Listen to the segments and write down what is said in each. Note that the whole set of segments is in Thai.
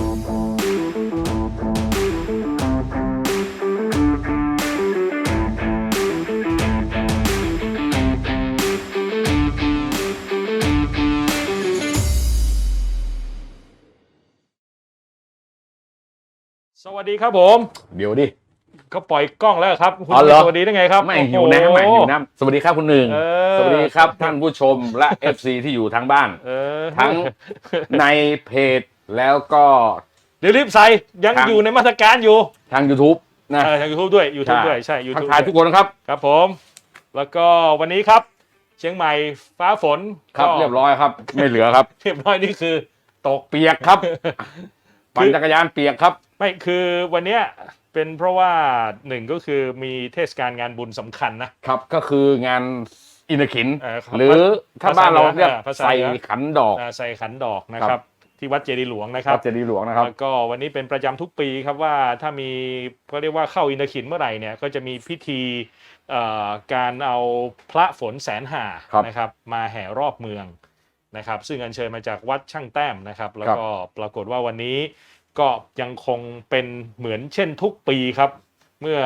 สวัสดีครับผม เดี๋ยวดิ ก็ปล่อยกล้องแล้วครับ คุณอ๋อเหรอ สวัสดีได้ไงครับไม่โอ้โหิวน้ำไม่หิวน้ำสวัสดีครับคุณหนึ่งเออ สวัสดีครับท่านผู้ชมและ FC ที่อยู่ทางบ้าน เออทั้งในเพจ แล้วก็เดี๋ยวรีบใส่ยังครับอยู่ในมาตรการอยู่ทาง YouTube นะเออทางยูทูบด้วยยูทูบด้วยใช่ยูทัทูกบทายทุกคนนะครับ ครับผม แล้วก็วันนี้ครับ เชียงใหม่ฟ้าฝนครับก็เรียบร้อยครับ ไม่เหลือครับ เรียบร้อยนี่คือตก เปียกครับปั่นจักรยานเปียกครับ ไม่คือวันเนี้ยเป็นเพราะว่าหนึ่งก็คือมีเทศกาลงานบุญสำคัญนะ ครับก็คืองานอินทขิน เออครับหรือถ้าบ้านเราเรียกภาษาใส่เหนือขันดอก อ่าใส่ขันดอกนะคครัรับ บ ที่วัดเจดีย์หลวงนะคครัรับบเจดีย์หลวงนะครับ แล้วก็วันนี้เป็นประจำทุกปีครับว่าถ้ามีเขาเรียกว่าเข้าอินทขินเมื่อไหร่เนี่ยก็จะมีพิธีเอ่อการเอาพระฝนแสนหาครับนะครับมาแห่รอบเมืองนะครับ ซึ่งอัญเชิญมาจากวัดช่างแต้มนะครับ แล้วก็ปรากฏว่าวันนี้ก็ยังคงเป็นเหมือนเช่นทุกปีครับ เมื่อ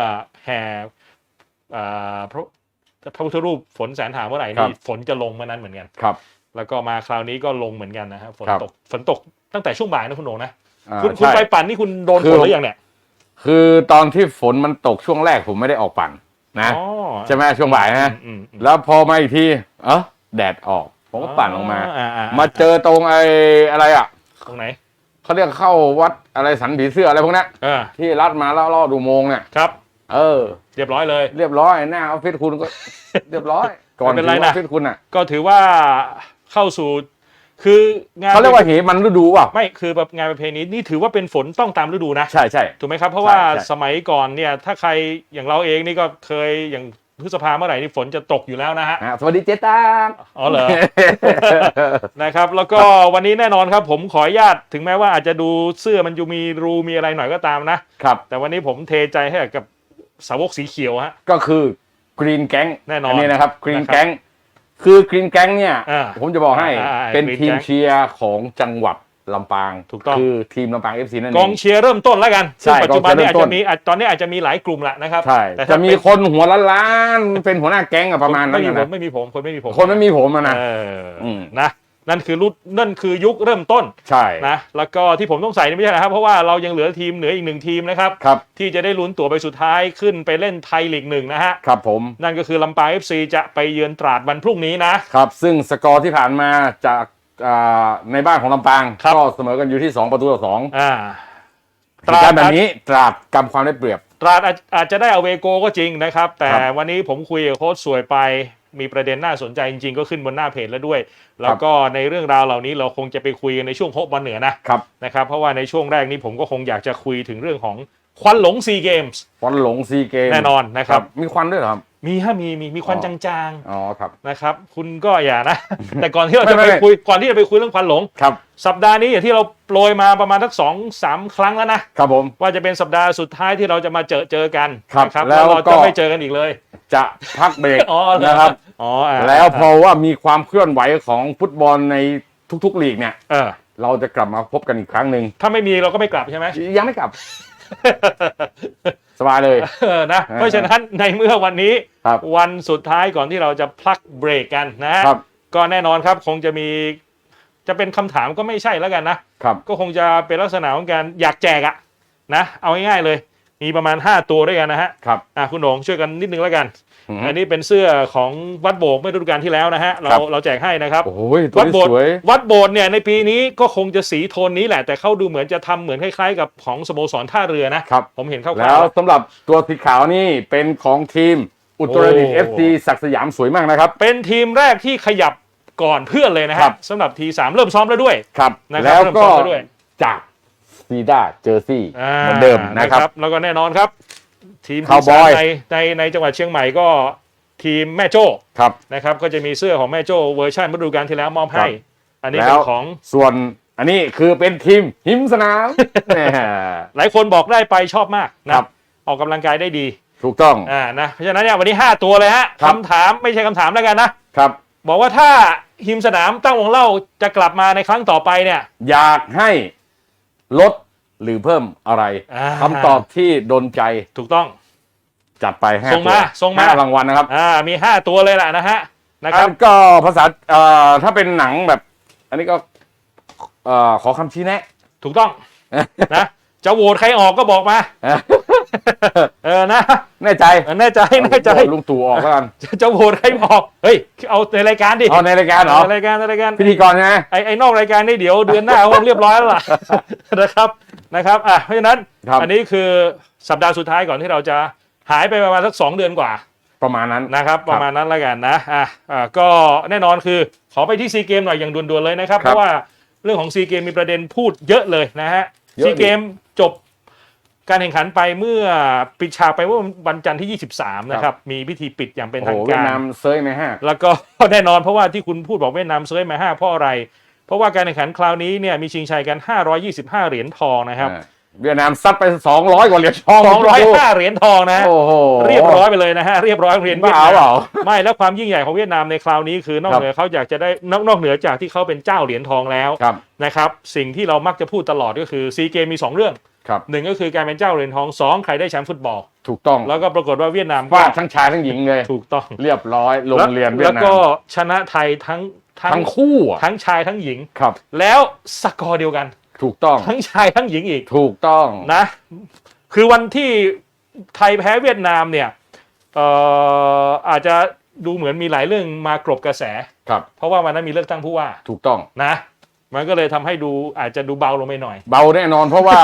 แห่อ่าพระพระพุทธรูปฝนแสนหาเมื่อไหร่ครันี่บฝนจะลงมานั้นเหมือนกันครับ แล้วก็มาคราวนี้ก็ลงเหมือนกันนะครับฝนครับตกฝนตกตั้งแต่ช่วงบ่ายนะคุณโหนงนะอ่าคุณคุณใช่ไปปั่นนี่คุณโดนคืฝอนหรือยังเนี่ยคือตอนที่ฝนมันตกช่วงแรกผมไม่ได้ออกปั่นนะอ๋อใช่ไหมช่วงบ่ายนะอืมอืมแล้วพอมาอีกทีเออแดดออกผมก็ปั่นลงมาอ่อ่มาเจอตรงไอ้อะไรอะ ตรงไหนเขาเรียกเข้าวัดอะไรสันผีเสื้ออะไรพวกนั้นเออที่รัดมาแล้วล่อดูโมงเนี่ยครับ เออ เรียบร้อยเลย เรียบร้อยหน้าออฟฟิศคุณก็ เรียบร้อยก่อนไม่เป็นไรถึงอนะอฟฟิศคุณอะ ก็ถือว่า เข้าสู่ คืองานเขาเรียกว่าเหมันฤดูเปล่ะไม่คือแบบงานประเพณีนี่ถือว่าเป็นฝนต้องตามฤดูนะใช่ใช่ ถูกไหมครับ เพราะว่าใช่ใช่ สมัยก่อนเนี่ยถ้าใครอย่างเราเองนี่ก็เคยอย่างพฤษภาเมื่อไหร่นี่ฝนจะตกอยู่แล้วนะฮะอะสวัสดีเจตาอ๋อเหรอ นะครับแล้วก็วันนี้แน่นอนครับ ผมขออนุญาตถึงแม้ว่าอาจจะดูเสื้อมันอยู่มีรูมีอะไรหน่อยก็ตามนะ ครับแต่วันนี้ผมเทใจให้กับสาวกสีเขียวฮะ ก็คือกรีนแก๊งแน่นอนนี้นะครับกรีนนะครับ แก๊ง คือกรีนแก๊งเนี่ย อ่าผมจะบอกให้อ่าอ่าเป็น Green ทีม Gang เชียร์ของจังหวัดลำปางถูกต้อง คือทีมลำปางเอฟซีนั่นกเอองงเชียร์เริ่มต้นแล้วกันใช่ซึ่งปัจจุบันนี้กอาองจเชียร์เริ่มต้นจะมีอาจตอนนี้อาจจะมีหลายกลุ่มแหละนะครับใช่แต่จะถ้ามีเป็นคนหัวล้านล้านๆเป็นหัวหน้าแก๊งอะประมาณนั้ไม่นมีผมนะไม่มีผมคนไม่มีผมคนไม่มีผมอะนะ เอออม นะ นั่นคือรุ่นนั่นคือยุคเริ่มต้นใช่นะแล้วก็ที่ผมต้องใส่นี่ไม่ใช่นะครับ เพราะว่าเรายังเหลือทีมเหนืออีกหนึ่งทีมนะครับครับที่จะได้ลุ้นตั๋วไปสุดท้ายขึ้นไปเล่นไทยลีกหนึ่งนะฮะครับผมนั่นก็คือลำปาง FC จะไปเยือนตราดวันพรุ่งนี้นะครับซึ่งสกอร์ที่ผ่านมาจากอ่าในบ้านของลำปางครับก็เสมอกันอยู่ที่ 2 ประตูต่อสองอ่าเหตุการณ์แบบนี้ตราดกำความได้เปรียบ ตราดอาจอาจจะได้เอาเวโกก็จริงนะครับ แต่ครับวันนี้ผมคุยกับโค้ชสวยไป มีประเด็นน่าสนใจจริงๆ ก็ขึ้นบนหน้าเพจแล้วด้วย แล้วก็ในเรื่องราวเหล่านี้เราคงจะไปคุยกันในช่วงโฮบอลเหนือนะครับนะครับเพราะว่าในช่วงแรกนี้ผมก็คงอยากจะคุยถึงเรื่องของควันหลงซีเกมส์ควันหลงซีเกมแน่นอนนะครับ มีควันด้วยเหรอครับ มีฮะมีมีมีควันอ๋อจางอ๋อครับ ๆนะครับ คุณก็อย่านะ แต่ก่อนที่เราจะไม่ไปไม่ คุยก่อนที่จะไปคุยเรื่องควันหลง ครับสัปดาห์นี้อย่างที่เราโปรยมาประมาณสักสองสามครั้งแล้วนะ ครับผม ว่าจะเป็นสัปดาห์สุดท้ายที่เราจะมาเจอเจอกันครับนะแล้แล้ววเราก็ จะไม่เจอกันอีกเลยจะพักเบรกอ๋อเหอนะครับ อ๋ออ่าแล้วเพราะว่ามีความเคลื่อนไหวของฟุตบอลในทุกๆลีกเนี่ย เออเราจะกลับมาพบกันอีกครั้งหนึ่งถ้าไม่มีเราก็ไม่กลับใช่ไหม ยังไม่กลับ สบายเลยเออนะอ่าเพราะฉะนั้นในเมื่อวันนี้ครับวันสุดท้ายก่อนที่เราจะพักเบรกกันนะครับก็แน่นอนครับคงจะมีจะเป็นคำถามก็ไม่ใช่แล้วกันนะครับก็คงจะเป็นลักษณะของการอยากแจกอะนะเอาง่ายๆเลย มีประมาณ 5 ตัวด้วยกันนะฮะครับอะคุณโหนงช่วยกันนิดนึงแล้วกัน อืมอันนี้เป็นเสื้อของวัดโบกเมื่อฤดูกาลที่แล้วนะฮะเราครับเราแจกให้นะครับโอ้ยตัววัดนี้โบสถ์สวยวัดโบสถ์เนี่ยในปีนี้ก็คงจะสีโทนนี้แหละ แต่เขาดูเหมือนจะทำเหมือนคล้ายๆ กับของสโมสรท่าเรือนะครับผมเห็นคร่าวๆแล้วสำหรับตัวสีขาวนี่เป็นของทีมอุตรดิตถ์โอ้เอฟซีศักดิ์สยามสวยมากนะครับ เป็นทีมแรกที่ขยับก่อนเพื่อนเลยนะครัฮะบสำหรับทีสามเริ่มซ้อมแล้วด้วยครับนะครับแล้วเริ่มก็ซ้อมแล้วด้วยจากซีด้าเจอร์ซี่อ่าเหมือนเดิมนะครับ แล้วก็แน่นอนครับ ทีมที่ Cowboy สามในในในจังหวัดเชียงใหม่ก็ทีมแม่โจ้ครับ นะครับก็จะมีเสื้อของแม่โจ้เวอร์ชันฤดูกาลที่แล้วมอบให้ครับอันนี้แล้เป็นวของ ส่วนอันนี้คือเป็นทีมหิมสนาม แหมหลายคนบอกได้ไปชอบมากนะครับออกกำลังกายได้ดีถูกต้อง อ่านะเพราะฉะนั้นเนี่ยวันนี้ 5 ตัวเลยฮะครับ คำถามไม่ใช่คำถามแล้วกันนะครับ บอกว่าถ้าหิมสนามตั้งวงเล่าจะกลับมาในครั้งต่อไปเนี่ย อยากให้ลด หรือเพิ่มอะไรอ่า คำตอบที่โดนใจถูกต้อง จัดไปห้าส่งมาตัวส่งมา ห้รางวัลนะครับอ่ามี5ตัวเลยแหละนะฮะนะครับ อันก็ภาษาเอ่อถ้าเป็นหนังแบบ อันนี้ก็เอ่อขอคำชี้แนะ ถูกต้องนะจะโหวตใครออกก็บอกมา เออนะแน่ใจเออแน่ใจแน่ใจโหวตลุงตู่ออกแล้วกันจะจะโหวตใครออกเฮ้ยเอาในรายการดิเอาในรายการเหรอในรายการในรายการพิธีกรใช่ไหมไอ้ไอ้นอกรายการนี่เดี๋ยวเดือนหน้าคงเรียบร้อยแล้วล่ะนะครับนะครับอะเพราะฉะนั้นครับอันนี้คือสัปดาห์สุดท้ายก่อนที่เราจะหายไปประมาณสักสองเดือนกว่าประมาณนั้นนะครับประมาณนั้นแล้วกันนะอะอะก็แน่นอนคือขอไปที่ซีเกมหน่อยอย่างด่วนๆเลยนะครับคเพรับราะว่าเรื่องของซีเกมมีประเด็นพูดเยอะเลยนะฮะเยอะดิซีเกมจบ การแข่งขันไปเมื่อปิดฉากไปเมื่อวันจันทร์ที่ 23 นะครับ มีพิธีปิดอย่างเป็นโอ้ทาโหงเวียกาดรนามเซยไหมฮะแล้วก็แน่นอนเพราะว่าที่คุณพูดบอกเวียดนามเซยมาห้าเพราะอะไร เพราะว่าการแข่งขันคราวนี้เนี่ยมีชิงชัยกัน 525 เหรียญทองนะครับอ่าเวียดนามซัดไป 200 กว่าเหรียญทอง205เหรียญทองนะฮะโอ้โหเรียบร้อยไปเลยนะฮะเรียบร้อยเหรียญเวียดามบ้านเปล่าไม่แล้วความยิ่งใหญ่ของเวียดนามในคราวนี้คือนอกครับเหนือเขาอยากจะได้นอกนอกเหนือจากที่เขาเป็นเจ้าเหรียญทองแล้วครับนะครับ สิ่งที่เรามักจะพูดตลอดก็คือซีเกมมี 2 เรื่อง ครับหนึ่งก็คือการเป็นเจ้าเหรียญทองสองใครได้แชมป์ฟุตบอล ถูกต้องแล้วก็ปรากฏว่าเวียดนามก็ฟาดทั้งชายทั้งหญิงเลย ถูกต้องเรียบร้อยโรงเรียนเวียแล้ดวนาก็มชนะไทยทั้งทั้งคู่อะทั้งชายทั้งหญิงครับ แล้วสกอร์เดียวกัน ถูกต้องทั้งชายทั้งหญิงอีกถูกต้องนะ คือวันที่ไทยแพ้เวียดนามเนี่ยเอ่ออาจจะดูเหมือนมีหลายเรื่องมากรบกระแสครับเพราะว่าวันนั้นมีเลือกตั้งผู้ว่า ถูกต้องนะ มันก็เลยทำให้ดูอาจจะดูเบาลงไปหน่อย เบาแน่นอนเพราะว่า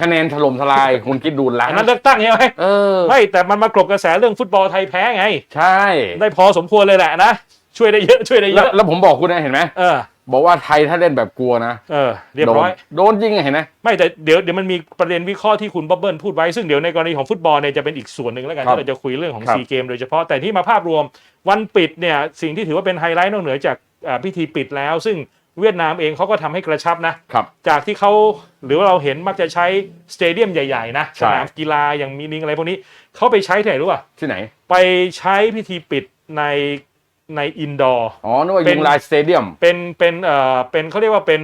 คะแนนถล่มทลายคุณคิดดูล้าอันนนั้นเลือกตั้งใช่ไหมเออไม่แต่มันมากรบกระแสเรื่องฟุตบอลไทยแพ้ไง ใช่ได้พอสมควรเลยแหละนะ ช่วยได้เยอะ ช่วยได้เยแล้วอะแล้วผมบอกคุณนะเห็นไหมเออบอกว่าไทยถ้าเล่นแบบกลัวนะเออเรียบร้อย โดนโดนยิงอะเห็นไหมไม่แต่เดี๋ยวเดี๋ยวมันมีประเด็นวิเคราะห์ที่คุณบ๊อบเบิลพูดไว้ ซึ่งเดี๋ยวในกรณีของฟุตบอลเนี่ยจะเป็นอีกส่วนหนึ่งแล้วกันครับที่เราจะคุยเรื่องของครับซีเกมโดยเฉพาะแต่ที่มาภาพรวมวันปิดเนี่ยสิ่งที่ถือว่าเป็นไฮไลท์นอกเหนือจากอ่าพิธีปิดแล้ว ซึ่ง เวียดนามเองเขาก็ทำให้กระชับนะครับจากที่เขาหรือว่าเราเห็นมักจะใช้สเตเดียมใหญ่ๆนะใช่สนามกีฬาอย่างมีนิงอะไรพวกนี้เขาไปใช้ที่ไหนรู้ป่ะที่ไหน ไปใช้พิธีปิดในในอินดอร์อ๋อนึกว่าเป็ยุนงลายสเตเดียมเป็นเป็นเอ่อเป็นเขาเรียกว่าเป็น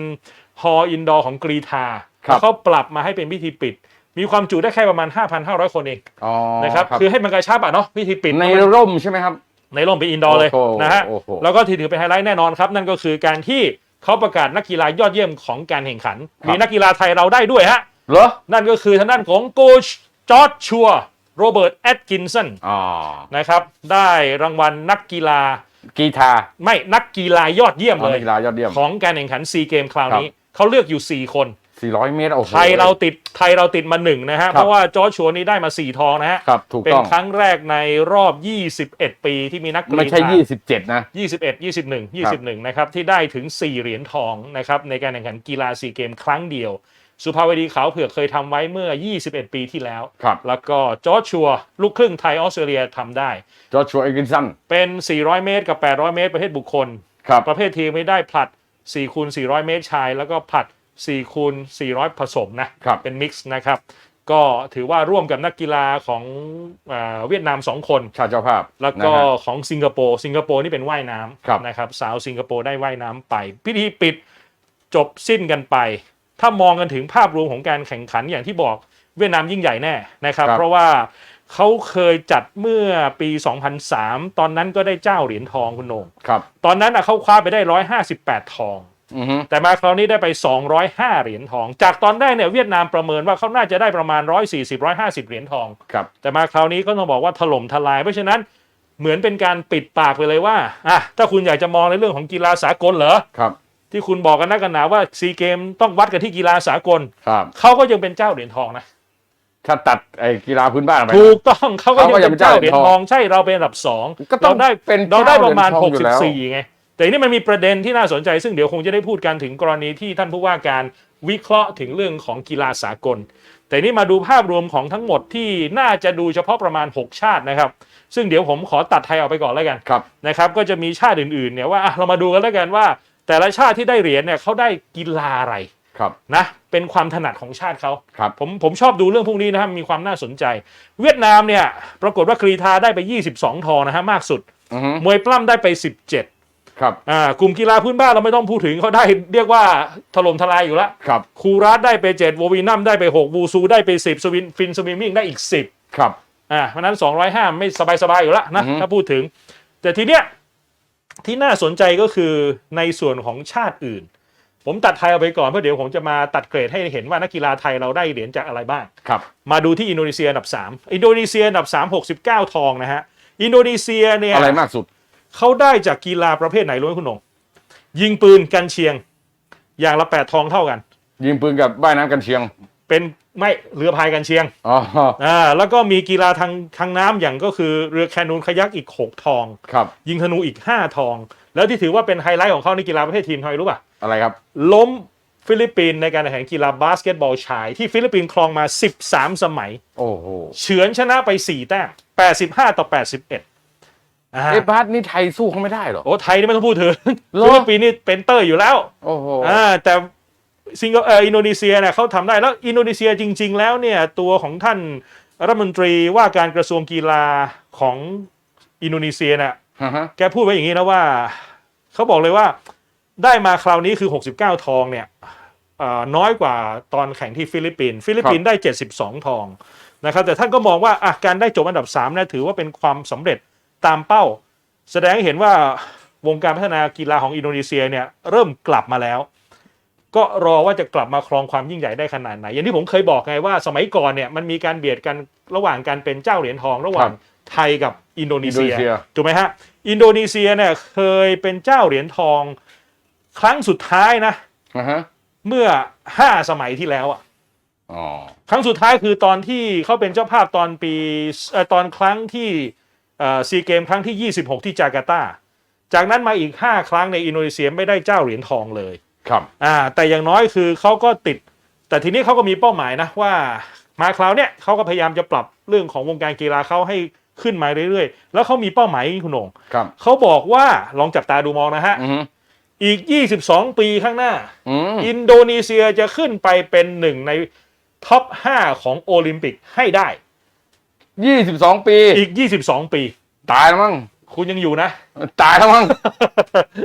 ฮออินดอร์ของกรีธาครับเขาปรับมาให้เป็นพิธีปิด มีความจุได้แค่ประมาณ 5,500 คนเองอ๋อนะครับคือให้มันกระชับอะเนาะพิธีปิดในร่มใช่ไหมครับ ในร่มเป็นอินดอร์เลยโอ้โหนะฮะโอ้โหแล้วก็ที่ถือเป็นไฮไลท์แน่นอนครับ นั่นก็คือการที่ เขาประกาศนักกีฬายอดเยี่ยมของการแข่งขันมีนักกีฬาไทยเราได้ด้วยฮะ เหรอนั่นก็คือทางด้านของโกชจอร์จชัวโรเบิร์ตแอดกินสันอ๋อนะครับ ได้รางวัลนักกีฬากีตาร์ไม่นักกีฬายอดเยี่ยมอ๋อเลนัยกกีฬายอดเยี่ยม ของการแข่งขันซีเกมคราวนี้ครัเขาเลือกอยู่ 4 คน 400 เมตรโอ้โห ไทยเราติดไทยเราติดมาหนึ่งนะฮะครับเพราะว่าจอร์จชัวนี่ได้มา 4 ทองนะฮะ ครับถูกเป็นต้องครั้งแรกในรอบ 21 ปีที่มีนักกรีไม่ใช่ฑา27 นะ 21 21 21 นะครับ ที่ได้ถึง 4 เหรียญทองนะครับ ในการแข่งขันกีฬาซีเกมครั้งเดียว สุภาวดีขาวเผือกเคยทำไว้เมื่อ 21 ปีที่แล้ว ครับ แล้วก็จอร์จชัวลูกครึ่งไทยออสเตรเลียทำได้ จอร์จชัวเอกินสันเป็น 400 เมตรกับ 800 เมตรประเภทบุคคล ครับ ประเภททีมไม่ได้ผลัด4คูณ400 เมตรชาย แล้วก็ผลัด 4คูณ400 ผสมนะครับเป็นมิกซ์นะครับ ก็ถือว่าร่วมกับนักกีฬาของเออเวียดนาม 2 คนชาติเจ้าภาพ แล้วก็นะฮะของสิงคโปร์ สิงคโปร์นี่เป็นว่ายน้ครับำนะครับ สาวสิงคโปร์ได้ว่ายน้ำไป พิธีปิดจบสิ้นกันไป ถ้ามองกันถึงภาพรวมของการแข่งขันอย่างที่บอกเวียดนามยิ่งใหญ่แน่นะครับครับเพราะว่าเขาเคยจัดเมื่อปี 2003 ตอนนั้นก็ได้เจ้าเหรียญทองคุณโหนงครับตอนนั้นน่ะเขาคว้าไปได้ 158 ทองอือฮึ แต่มาคราวนี้ได้ไป 205 เหรียญทอง จากตอนแรกเนี่ยเวียดนามประเมินว่าเขาน่าจะได้ประมาณ 140-150 เหรียญทองครับแต่มาคราวนี้ก็ต้องบอกว่าถล่มทลาย เพราะฉะนั้นเหมือนเป็นการปิดปากไปเลยว่าอะถ้าคุณอยากจะมองในเรื่องของกีฬาสากลเหรอครับที่คุณบอกกันนักกันหนาว่าซีเกมต้องวัดกันที่กีฬาสากลครับเขาก็ยังเป็นเจ้าเหรียญทองนะถ้าตัดไอ้กีฬาพื้นบ้านออกไปถูกต้องเขาก็ยังเขาก็ยังเป็นเจ้าเหรียญทองใช่เราเป็นอันดับสองก็ต้องเราได้เป็นเราได้ประมาณเจ้าเหรียญทองอยู่แล้ว64ไง แต่นี่มันมีประเด็นที่น่าสนใจ ซึ่งเดี๋ยวคงจะได้พูดกันถึงกรณีที่ท่านผู้ว่าการวิเคราะห์ถึงเรื่องของกีฬาสากล แต่นี่มาดูภาพรวมของทั้งหมดที่น่าจะดูเฉพาะประมาณ 6 ชาตินะครับ ซึ่งเดี๋ยวผมขอตัดไทยออกไปก่อนแล้วกันครับนะครับ ก็จะมีชาติอื่นๆเนี่ยว่าอะเรามาดูกันแล้วกันว่า แต่ละชาติที่ได้เหรียญเนี่ยเขาได้กีฬาอะไรครับนะเป็นความถนัดของชาติเขาครับผมผมชอบดูเรื่องพวกนี้นะครับมีความน่าสนใจ เวียดนามเนี่ยปรากฏว่ากรีธาได้ไป 22 ทองนะฮะมากสุดอือฮึมวยปล้ำได้ไป 17 ครับอ่ากลุ่มกีฬาพื้นบ้านเราไม่ต้องพูดถึงเขาได้เรียกว่าถล่มทลายอยู่แล้วครับคูรัสได้ไปเจ็ดโววีนัมได้ไปหกวูซูได้ไปสิบสวินฟินสวิมมิ่งได้อีกสิบครับอ่าเพราะฉะนั้น 205 ไม่สบายๆอยู่แล้วนะอือฮึถ้าพูดถึง แต่ทีเนี้ยที่น่าสนใจก็คือในส่วนของชาติอื่น ผมตัดไทยเอาไปก่อนเพราะเดี๋ยวผมจะมาตัดเกรดให้เห็นว่านักกีฬาไทยเราได้เหรียญจากอะไรบ้างครับ มาดูที่อินโดนีเซียอันดับ 3 อินโดนีเซียอันดับ 3 69 ทองนะฮะอินโดนีเซียเนี่ยอะไรมากสุด เขาได้จากกีฬาประเภทไหนรู้ไหมคุณหนงยิงปืนกันเชียง อย่างละ8ทองเท่ากัน ยิงปืนกับว่ายน้ำกันเชียง เป็นไม่เรือพายกันเชียงอ๋ออ่าแล้วก็มีกีฬาทางทางน้ำอย่างก็คือเรือแคนูนคายักอีก6ทอง ครับ ยิงธนูอีก5ทอง แล้วที่ถือว่าเป็นไฮไลท์ของเขาในกีฬาประเภททีมทำไมรู้ป่ะ อะไรครับ ล้มฟิลิปปินส์ในการแข่งขันกีฬาบาสเกตบอลชาย ที่ฟิลิปปินส์ครองมา 13 สมัย โอ้โห เฉือนชนะไป 4 แต้ม85 ต่อ 81อ่า เอะบาสนี่ไทยสู้เขาไม่ได้เหรอ โอ้ไทยนี่ไม่ต้องพูดถึงเหรอฟิลิปปินส์นี่เป็นเตอร์อยู่แล้ว โอ้โหอ่าแต่ซิงเกิลเอ่ออินโดนีเซียเนี่ยเขาทำได้แล้วอินโดนีเซียจริง ๆ แล้วเนี่ยตัวของท่านรัฐมนตรีว่าการกระทรวงกีฬาของอินโดนีเซียเนี่ยฮะฮะแกพูดไว้อย่างนี้นะว่าเขาบอกเลยว่าได้มาคราวนี้คือ 69 ทองเนี่ยเอ่อน้อยกว่าตอนแข่งที่ฟิลิปปินส์ฟิลิปปินส์ได้ 72 ทองนะครับแต่ท่านก็มองว่าอะการได้จบอันดับ3เนี่ยถือว่าเป็นความสำเร็จ ตามเป้า แสดงให้เห็นว่าวงการพัฒนากีฬาของอินโดนีเซียเนี่ยเริ่มกลับมาแล้ว ก็รอว่าจะกลับมาครองความยิ่งใหญ่ได้ขนาดไหน อย่างที่ผมเคยบอกไงว่าสมัยก่อนเนี่ยมันมีการเบียดกันระหว่างการเป็นเจ้าเหรียญทองระหว่างไทยกับอินโดนีเซียอินโดนีเซียถูกไหมฮะอินโดนีเซียเนี่ยเคยเป็นเจ้าเหรียญทองครั้งสุดท้ายนะฮะฮะเมื่อ5สมัยที่แล้วอะอ๋อครั้งสุดท้ายคือตอนที่เขาเป็นเจ้าภาพตอนปีเอ่อตอนครั้งที่ ซีเกมครั้งที่ 26 ที่จาการ์ตา จากนั้นมาอีก 5 ครั้งในอินโดนีเซียไม่ได้เจ้าเหรียญทองเลยครับอ่าแต่อย่างน้อยคือเขาก็ติด แต่ทีนี้เขาก็มีเป้าหมายนะว่ามาคราวเนี้ยเขาก็พยายามจะปรับเรื่องของวงการกีฬาเขาให้ขึ้นมาเรื่อยๆ แล้วเขามีเป้าหมายอย่างนี้คุณโหนงครับเขาบอกว่าลองจับตาดูมองนะฮะอือฮึอีก 22 ปีข้างหน้าอืมอินโดนีเซียจะขึ้นไปเป็นหนึ่งในท็อป 5 ของโอลิมปิกให้ได้ ยี่สิบสองปี อีก 22 ปี ตายแล้วมั้ง คุณยังอยู่นะ ตายแล้วมั้ง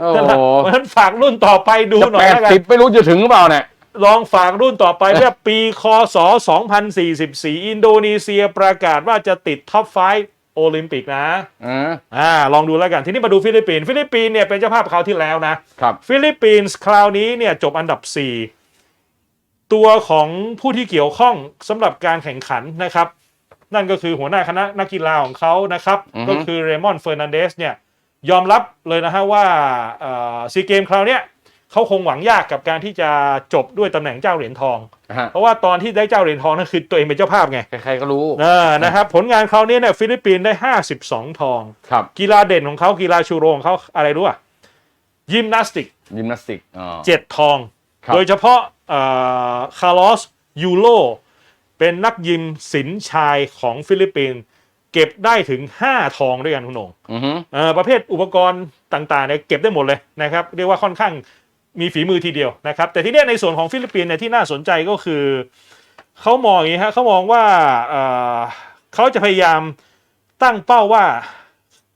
โอ้โห เพราะฉะนั้นฝากรุ่นต่อไปดูจะหน่อแปยดแล้วกัน สิบไม่รู้จะถึงหรือเปล่าเนี่ย ลองฝากรุ่นต่อไปเพื่อปีคศ 2044 อินโดนีเซียประกาศว่าจะติดท็อป5โอลิมปิกนะอ่าอ่า ลองดูแล้วกัน ทีนี้มาดูฟิลิปปินส์ ฟิลิปปินส์เนี่ยเป็นเจ้าภาพคราวที่แล้วนะ ครับ ฟิลิปปินส์คราวนี้เนี่ยจบอันดับ 4 ตัวของผู้ที่เกี่ยวข้องสำหรับการแข่งขันนะครับ นั่นก็คือหัวหน้าคณะนักกีฬาของเขานะครับอือฮึก็คือเรมอนเฟอร์นันเดสเนี่ยยอมรับเลยนะฮะว่าซีเกมคราวเนี้ยเขาคงหวังยากกับการที่จะจบด้วยตำแหน่งเจ้าเหรียญทองฮะเพราะว่าตอนที่ได้เจ้าเหรียญทองนั่นคือตัวเองเป็นเจ้าภาพไง ใครๆก็รู้เออนะครับผลงานคราวนี้เนี่ยฟิลิปปินส์ได้ 52 ทองครับกีฬาเด่นของเขากีฬาชูโรงของเขาอะไรรู้อะยิมนาสติกยิมนาสติกอ๋อเจ็ดทองครับโดยเฉพาะคาร์ลอสยูโร เป็นนักยิมศิลป์ชายของฟิลิปปินส์เก็บได้ถึง 5 ทองด้วยกันคุณโหนงอือฮึเอ่อประเภทอุปกรณ์ต่างๆเนี่ยเก็บได้หมดเลยนะครับ เรียกว่าค่อนข้างมีฝีมือทีเดียวนะครับ แต่ที่เนี้ยในส่วนของฟิลิปปินส์เนี่ยที่น่าสนใจก็คือเขามองอย่างนี้ฮะเขามองว่าเอ่อเขาจะพยายามตั้งเป้าว่า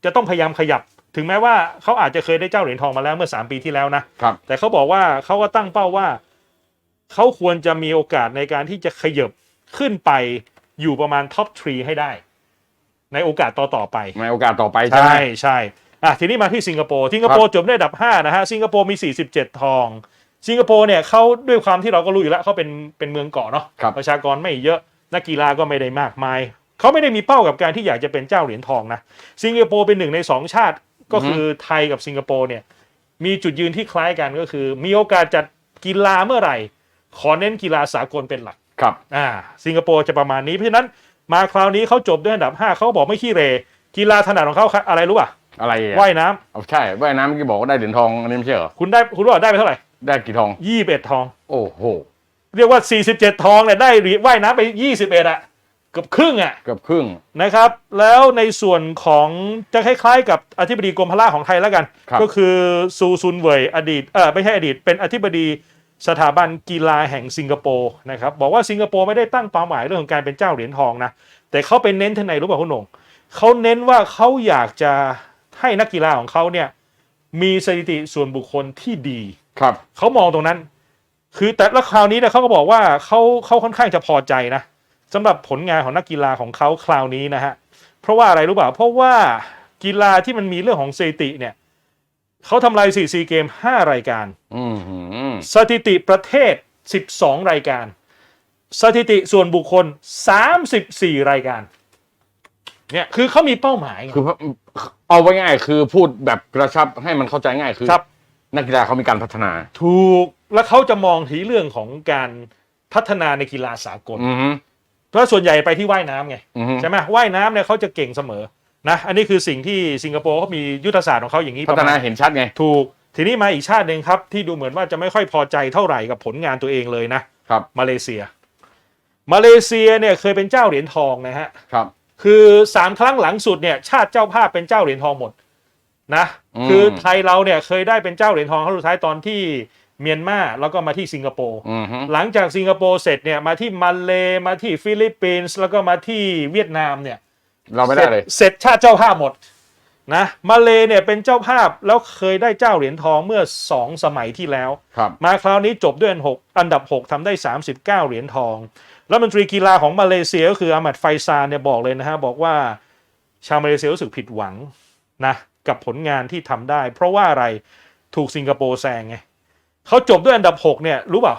จะต้องพยายามขยับ ถึงแม้ว่าเขาอาจจะเคยได้เจ้าเหรียญทองมาแล้วเมื่อ 3 ปีที่แล้วนะครับแต่เขาบอกว่าเขาก็ตั้งเป้าว่าเขาควรจะมีโอกาสในการที่จะขยับ ขึ้นไปอยู่ประมาณท็อปทรีให้ได้ ในโอกาสต่อๆไป ในโอกาสต่อไปใช่ไหมใช่ใช่อะทีนี้มาที่สิงคโปร์สิงคโปร์จบได้อันดับ5นะฮะสิงคโปร์มี 47 ทอง สิงคโปร์เนี่ยเขาด้วยความที่เราก็รู้อยู่แล้วเขาเป็นเป็นเมืองเกาะเนาะครับประชากรไม่เยอะนักกีฬาก็ไม่ได้มากมายเขาไม่ได้มีเป้ากับการที่อยากจะเป็นเจ้าเหรียญทองนะสิงคโปร์เป็นหนึ่งในสองชาติก็คือไทยกับสิงคโปร์เนี่ยมีจุดยืนที่คล้ายกันก็คือ มีโอกาสจัดกีฬาเมื่อไหร่ ขอเน้นกีฬาสากลเป็นหลัก ครับอ่าสิงคโปร์จะประมาณนี้ เพราะฉะนั้นมาคราวนี้เขาจบด้วยอันดับ 5เขาบอกไม่ขี้เหรกีฬาถนัดของเขาอะไรรู้ป่ะอะไรอะว่ายน้ำเอาใช่ว่ายน้ำเมื่อกี้บอกว่าได้เหรียญทองอันนี้ไม่ใช่เหรอคุณได้คุณรู้ว่าได้ไปเท่าไหร่ได้กี่ทองยี่สิบเอ็ดทอง โอ้โหเรียกว่า 47 ทองเนี่ยได้เหรียญว่ายน้ำไป 21อะเกือบครึ่งอะเกือบครึ่งนะครับ แล้วในส่วนของจะคล้ายๆ กับอธิบดีกรมพละของไทยแล้วกันครับก็คือซูซุนเหวยอดีตเออไม่ใช่อดีตเป็นอธิบดี สถาบันกีฬาแห่งสิงคโปร์นะครับบอกว่าสิงคโปร์ไม่ได้ตั้งเป้าหมายเรื่องของการเป็นเจ้าเหรียญทองนะแต่เขาเป็นเน้นที่ไหนรู้ป่ะคุณหนงเขาเน้นว่าเขาอยากจะให้นักกีฬาของเขาเนี่ยมีสถิติส่วนบุคคลที่ดีครับเขามองตรงนั้น คือแต่ละคราวนี้เนี่ยเขาก็บอกว่าเขาเขาค่อนข้างจะพอใจนะสำหรับผลงานของนักกีฬาของเขาคราวนี้นะฮะเพราะว่าอะไรรู้เปล่าเพราะว่ากีฬาที่มันมีเรื่องของสถิติเนี่ยเขาทำลาย4 4เกม5รายการอืมหืม สถิติประเทศ 12 รายการ สถิติส่วนบุคคล 34 รายการ เนี่ยคือเขามีเป้าหมายไงคือเอาไว้ง่ายคือพูดแบบกระชับให้มันเข้าใจง่ายคือครับนักกีฬาเขามีการพัฒนา ถูกแล้วเขาจะมองถึงเรื่องของการพัฒนาในกีฬาสากล อือฮึ เพราะส่วนใหญ่ไปที่ว่ายน้ำไงอือฮึ ใช่ไหมว่ายน้ำเนี่ยเขาจะเก่งเสมอนะอันนี้คือสิ่งที่สิงคโปร์เขามียุทธศาสตร์ของเขาอย่างนี้พัประฒมานาณเห็นชัดไง ถูก ทีนี้มาอีกชาติหนึ่งครับ ที่ดูเหมือนว่าจะไม่ค่อยพอใจเท่าไหร่กับผลงานตัวเองเลยนะครับมาเลเซีย มาเลเซียเนี่ยเคยเป็นเจ้าเหรียญทองนะฮะครับ คือสามครั้งหลังสุดเนี่ยชาติเจ้าภาพเป็นเจ้าเหรียญทองหมดนะอืมคือไทยเราเนี่ยเคยได้เป็นเจ้าเหรียญทองครั้งสุดท้ายตอนที่เมียนมาแล้วก็มาที่สิงคโปร์อือฮึหลังจากสิงคโปร์เสร็จเนี่ยมาที่มาเลมาที่ฟิลิปปินส์แล้วก็มาที่เวียดนามเนี่ย เราไม่ได้เลย เสร็จเสร็จชาติเจ้าภาพหมด นะมาเลเนี่ยเป็นเจ้าภาพแล้วเคยได้เจ้าเหรียญทองเมื่อ 2 สมัยที่แล้ว ครับมาคราวนี้จบด้วยอันหกอันดับ 6ทำได้ 39 เหรียญทองแล้วมนตรีกีฬาของมาเลเซียก็คืออามัดไฟซานเนี่ยบอกเลยนะฮะบอกว่าชาวมาเลเซียรู้สึกผิดหวังนะกับผลงานที่ทำได้ เพราะว่าอะไรถูกสิงคโปร์แซงไงเขาจบด้วยอันดับ 6 เนี่ยรู้เปล่า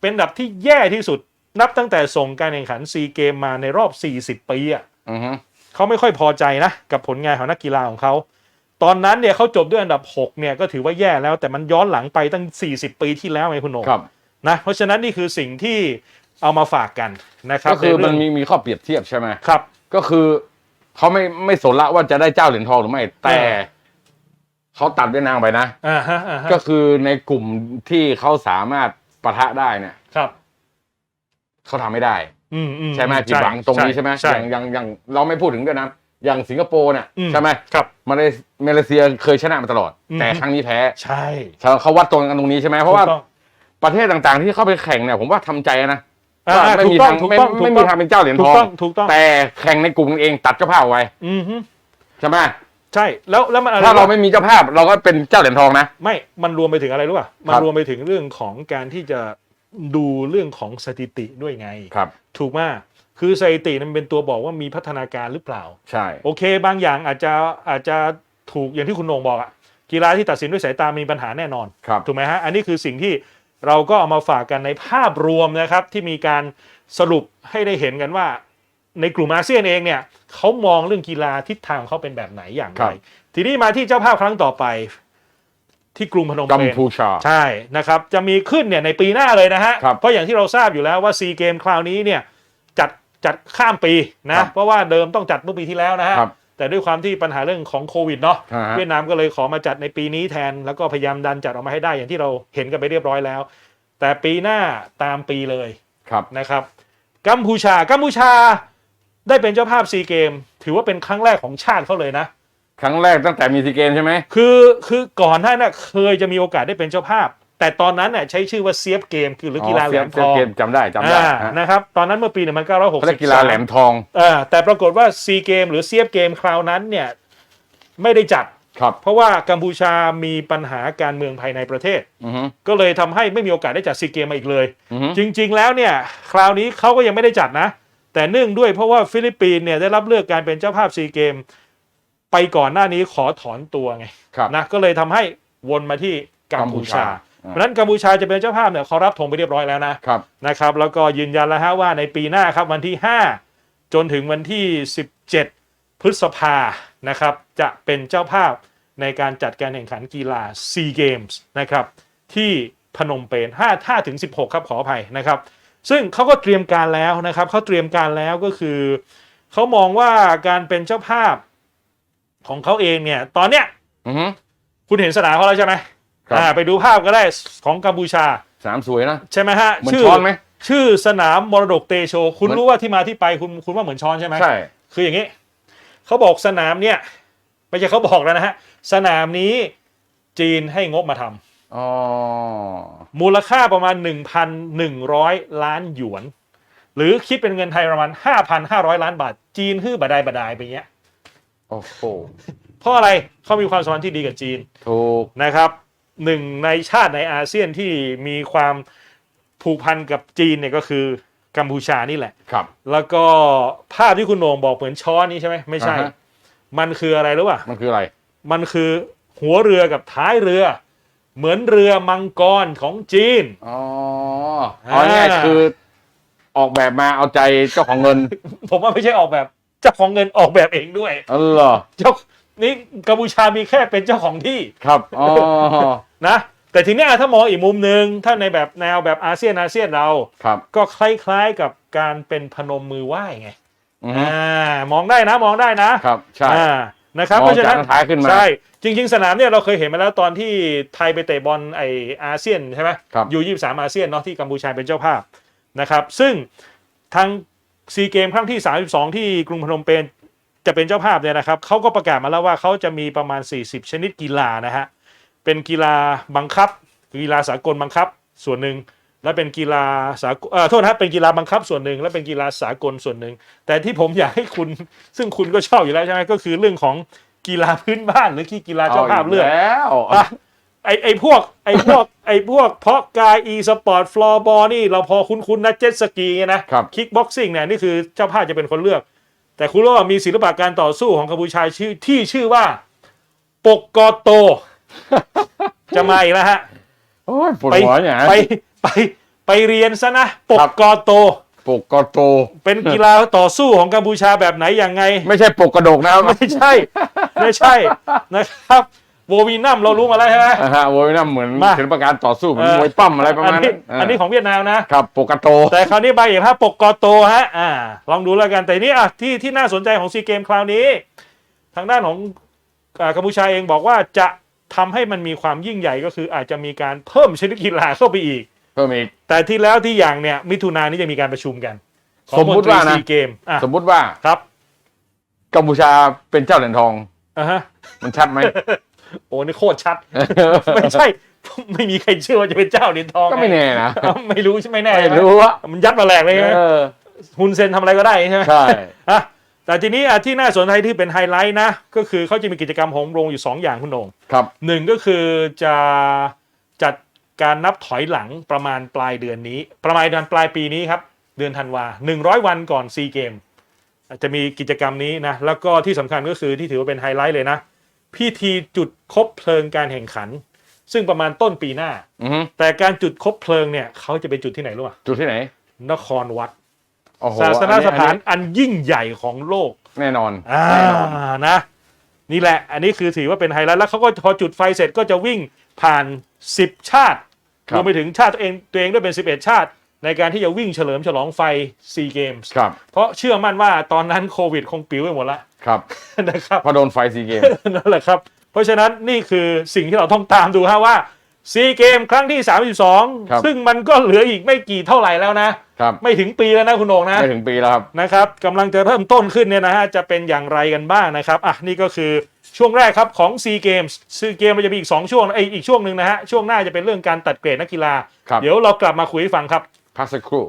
เป็นอันดับที่แย่ที่สุดนับตั้งแต่ส่งการแข่งขันซีเกมมาในรอบ 40 ปีอะ อือฮึ เขาไม่ค่อยพอใจนะกับผลงานของนักกีฬาของเขาตอนนั้นเนี่ยเขาจบด้วยอันดับ6เนี่ยก็ถือว่าแย่แล้วแต่มันย้อนหลังไปตั้ง 40 ปีที่แล้วไงคุณโหนงครับนะเพราะฉะนั้นนี่คือสิ่งที่เอามาฝากกันนะครับก็คือในมัเรื่นงมีมีข้อเปรียบเทียบใช่ไหมครับ ก็คือเขาไม่ไม่สนละว่าจะได้เจ้าเหรียญทองหรือไม่แต่เออเขาตัดเวียดนามไปนะอ่าฮะอ่าฮะก็คือในกลุ่มที่เขาสามารถปะทะได้เนี่ยครับเขาทำไม่ได้ อืมอืมใช่ไหมผิดหวังตรงนี้ใช่ไหมใช่อย่างอย่างอย่างเราไม่พูดถึงด้วยนะอย่างสิงคโปร์เนี่ยอืใช่ไหมครับมาเลมาเลเซียเคยชนะมาตลอดอืมแต่ครั้งนี้แพ้ ใช่เขาวัดตรงกันตรงนี้ใช่ไหมเพราะว่าถูกต้องประเทศต่างๆที่เข้าไปแข่งเนี่ยผมว่าทำใจนะอ่าว่าไม่ถูมีกต้อทางงถูกไม่ต้องถูกไม่ต้มีองทางเป็นเจ้าเหรียญถูทกองต้องถูกต้องแต่แข่งในกลุ่มกันเองตัดเจ้าภาพเอาไว้อือฮึใช่ไหมใช่แล้วแล้วมันอะไรถ้าเราไม่มีเจ้าภาพเราก็เป็นเจ้าเหรียญทองนะไม่มันรวมไปถึงอะไรรู้ป่ะมันครับรวมไปถึงเรื่องของการที่จะ ดูเรื่องของสถิติด้วยไง ครับ ถูกมากคือสถิตินั้นเป็นตัวบอกว่ามีพัฒนาการหรือเปล่า ใช่ โอเค บางอย่างอาจจะอาจจะถูกอย่างที่คุณโหนงบอกอะกีฬาที่ตัดสินด้วยสายตามีปัญหาแน่นอน ครับ ถูกไหมฮะ อันนี้คือสิ่งที่เราก็เอามาฝากกันในภาพรวมนะครับ ที่มีการสรุปให้ได้เห็นกันว่า ในกลุ่มอาเซียนเองเนี่ยเขามองเรื่องกีฬาทิศทางเขาเป็นแบบไหนอย่างครัไรบทีนี้มาที่เจ้าภาพครั้งต่อไป ที่กรุงพนมกัมเปญพูชา ใช่นะครับ จะมีขึ้นเนี่ยในปีหน้าเลยนะฮะ ครับเพราะอย่างที่เราทราบอยู่แล้วว่าซีเกมคราวนี้เนี่ยจัดจัดข้ามปีนะ ครับเพราะว่าเดิมต้องจัดเมื่อปีที่แล้วนะฮะ ครับแต่ด้วยความที่ปัญหาเรื่องของโควิดเนาะอ่าฮะ เวียดนามก็เลยขอมาจัดในปีนี้แทน แล้วก็พยายามดันจัดออกมาให้ได้อย่างที่เราเห็นกันไปเรียบร้อยแล้ว แต่ปีหน้าตามปีเลย ครับ นะครับกัมพูชากัมพูชาได้เป็นเจ้าภาพซีเกม ถือว่าเป็นครั้งแรกของชาติเขาเลยนะ ครั้งแรกตั้งแต่มีซีเกมใช่ไหมคือคือก่อนหน้านั้นเคยจะมีโอกาสได้เป็นเจ้าภาพ แต่ตอนนั้นน่ะใช้ชื่อว่าเซียบเกมคือหรือกีฬาแหลมทองเกมจำได้จำได้อ่าฮะนะครับตอนนั้นเมื่อปี1963เขาเรียกกีฬาแหลมทองอ่าแต่ปรากฏว่าซีเกมหรือเซียบเกมคราวนั้นเนี่ยไม่ได้จัดครับเพราะว่ากัมพูชามีปัญหาการเมืองภายในประเทศอือฮึก็เลยทำให้ไม่มีโอกาสได้จัดซีเกมมาอีกเลยอือฮึจริง ๆ แล้วเนี่ยคราวนี้เขาก็ยังไม่ได้จัดนะ แต่เนื่องด้วยเพราะว่าฟิลิปปินส์เนี่ยได้รับเลือกการเป็นเจ้าภาพซีเกม ไปก่อนหน้านี้ขอถอนตัวไงครับนะก็เลยทำให้วนมาที่กัมพูชากัมพูชาเพราะฉะนั้นกัมพูชาจะเป็นเจ้าภาพเนี่ยเขารับธงไปเรียบร้อยแล้วนะครับนะครับแล้วก็ยืนยันแล้วฮะว่าในปีหน้าครับวันที่ 5 จนถึงวันที่ 17 พฤษภานะครับจะเป็นเจ้าภาพในการจัดการแข่งขันกีฬาซีเกมส์นะครับที่พนมเปญ5 5ถึง 16 ครับขออภัยนะครับ ซึ่งเขาก็เตรียมการแล้วนะครับเขาเตรียมการแล้วก็คือเขามองว่าการเป็นเจ้าภาพ ของเขาเองเนี่ย ตอนเนี้ยอือฮึคุณเห็นสนามเขาแล้วใช่ไหมครับ อ่าไปดูภาพก็ได้ของกัมพูชา สนามสวยนะใช่ไหมฮะเหมือนชื่อช้อนไหม ชื่อสนามมรดกเตโช คุณเหมือน รู้ว่าที่มาที่ไปคุณคุณว่าเหมือนช้อนใช่ไหม ใช่ คืออย่างนี้เขาบอกสนามเนี่ยไม่ใช่เขาบอกแล้วนะฮะ สนามนี้จีนให้งบมาทำอ๋อ มูลค่าประมาณ 1,100 ล้านหยวน หรือคิดเป็นเงินไทยประมาณ 5,500 ล้านบาท จีนฮื้อบดายบดายไปเงี้ย โอ้โหเพราะอะไรเขามีความสัมพันธ์ที่ดีกับจีนถูกนะครับหนึ่งในชาติในอาเซียนที่มีความผูกพันกับจีนเนี่ยก็คือกัมพูชานี่แหละ ครับ แล้วก็ภาพที่คุณโหนงบอกเหมือนช้อนนี้ใช่ไหมไม่ใช่ อ่าฮะ มันคืออะไรรู้ป่ะ มันคืออะไร มันคือหัวเรือกับท้ายเรือ เหมือนเรือมังกรของจีน อ๋อเอาง่ายๆอ่าคือออกแบบมาเอาใจเจ้าของเงิน ผมว่าไม่ใช่ออกแบบ เจ้าของเงินออกแบบเองด้วยเออเหรอเจ้านี่กัมพูชามีแค่เป็นเจ้าของที่ครับอ๋อนะแต่ทีเนี้ยถ้ามองอีกมุมหนึ่งถ้าในแบบแนวแบบอาเซียนอาเซียนเราครับ ก็คล้ายๆกับการเป็นพนมมือไหว้ไงอือฮึอ่ามองได้นะมองได้นะครับใช่อ่านะครับมเพองราะฉะจากนั้นท้ายขึ้นมาใช่จริง ๆ สนามเนี่ยเราเคยเห็นมาแล้วตอนที่ไทยไปเตะบอลไออาเซียนใช่ไหมครับยูยี่สามอาเซียนเนาะที่กัมพูชาเป็นเจ้าภาพนะครับ ซึ่งทาง ซีเกมครั้งที่ 32 ที่กรุงพนมเปญจะเป็นเจ้าภาพเนี่ยนะครับเขาก็ประกาศมาแล้วว่าเขาจะมีประมาณ 40 ชนิดกีฬานะฮะเป็นกีฬาบังคับ กีฬาสากลบังคับส่วนหนึ่งและเป็นกีฬาสากลเอ่อโทษนะครับเป็นกีฬาบังคับส่วนหนึ่ง และเป็นกีฬาสากลส่วนหนึ่ง แต่ที่ผมอยากให้คุณ ซึ่งคุณก็ชอบอยู่แล้วใช่ไหมก็คือเรื่องของกีฬาพื้นบ้านหรือที่กีฬาเจ้าภาพเลือกแล้วอะ ไอไอพวกไอพวกไอพวกเพาะกายอีสปอร์ตฟลอร์บอลนี่เราพอคุ้นๆนะเจ็ตสกีไงนะครับคิกบ็อกซิ่งเนี่ยนี่คือเจ้าภาพจะเป็นคนเลือก แต่คุณรู้ว่ามีศิลปะการต่อสู้ของกัมพูชาชื่อที่ชื่อว่า ปกกอโต จะมาอีกแล้วฮะโอ้ยปวดไปหัวเนี่ยไปไปไปเรียนซะนะ ปกครับกอโตปกกอโต เป็นกีฬาต่อสู้ของกัมพูชาแบบไหนอย่างไง ไม่ใช่ปกกระดกนะครับไม่ใช่ ไม่ใช่นะครับ โววีนัมเรารู้มาแล้วใช่ไหม อ่าฮะโว้ยนั่นเหมือนมา ศิลปะการต่อสู้เหมือนเออมวยปั้มอะไรประมาณอันนั้นี้นอันนี้ของเวียดนามนะ ครับปกกระโต แต่คราวนี้ใบเอกภาพปกกอโตฮะอ่าลองดูแล้วกันแต่นี่อะที่ที่น่าสนใจของซีเกมคราวนี้ ทางด้านของอ่ากัมพูชาเองบอกว่าจะทำให้มันมีความยิ่งใหญ่ก็คืออาจจะมีการเพิ่มชนิดกีฬาเข้าไปอีก เพิ่มอีก แต่ที่แล้วที่อย่างเนี่ยมิถุนายนนี้จะมีการประชุมกันของสมมุติว่านะ ซีเกมอะสมมุติว่าครับกัมพูชาเป็นเจ้าเหรียญทอง อะฮะ มันชัดไหม โอ้นี่โคตรชัด ไม่ใช่ ไม่มีใครเชื่อว่าจะเป็นเจ้าเหรียญทองก็ไม่แน่นะเอ้าไม่รู้ใช่ไหมแน่ไม่ใช่ไหมรู้ว่ามันยัดมาแหลกเลยใช่ไหมเออฮุนเซนทำอะไรก็ได้ใช่ไหมใช่อะแต่ทีนี้อะที่น่าสนใจที่เป็นไฮไลท์นะ ก็คือเขาจะมีกิจกรรมของโรงอยู่ 2 อย่างคุณโหนงครับหนึ่งก็คือจะจัดการนับถอยหลังประมาณปลายเดือนนี้ ประมาณเดือนปลายปีนี้ครับเดือนธันวา100วันก่อนซีเกมจะมีกิจกรรมนี้นะแล้วก็ที่สำคัญก็คือที่ถือว่าเป็นไฮไลท์เลยนะ พิธีจุดคบเพลิงการแข่งขัน ซึ่งประมาณต้นปีหน้า อือฮึแต่การจุดคบเพลิงเนี่ยเขาจะไปจุดที่ไหนรู้ป่ะจุดที่ไหนนครวัดโอ้โหศาสนสถานอัอันยิ่งใหญ่ของโลก แน่นอนอ่าแน่นอนนะ นี่แหละ อันนี้คือถือว่าเป็นไฮไลท์แล้วเขาก็พอจุดไฟเสร็จก็จะวิ่งผ่าน 10 ชาติครัรบวมไปถึงชาติตัวเองตัวเองด้วยเป็น 11 ชาติ ในการที่จะวิ่งเฉลิมฉลองไฟซีเกมส์ครับเพราะเชื่อมั่นว่าตอนนั้นโควิดคงปิวไปหมดละครับนะครับพอโดนไฟซีเกมนั่นแหละครับ เพราะฉะนั้นนี่คือสิ่งที่เราต้องตามดูฮะว่าซีเกมครั้งที่ครับ32 ซึ่งมันก็เหลืออีกไม่กี่เท่าไหร่แล้วนะครับไม่ถึงปีแล้วนะคุณโหนงนะไม่ถึงปีแล้วครับนะครับกำลังจะเริ่มต้นขึ้นเนี่ยนะฮะจะเป็นอย่างไรกันบ้างนะครับอะนี่ก็คือช่วงแรกครับของ SEA Games ซีเกมเราจะมีอีก 2 ช่วงไอยอีกช่วงหนึ่งนะฮะช่วงหน้าจะเป็นเรื่องการตัดเกรดนักกีฬาครับเดี๋ยวเรากลับมาคุยให้ฟังครับ พักสักครู่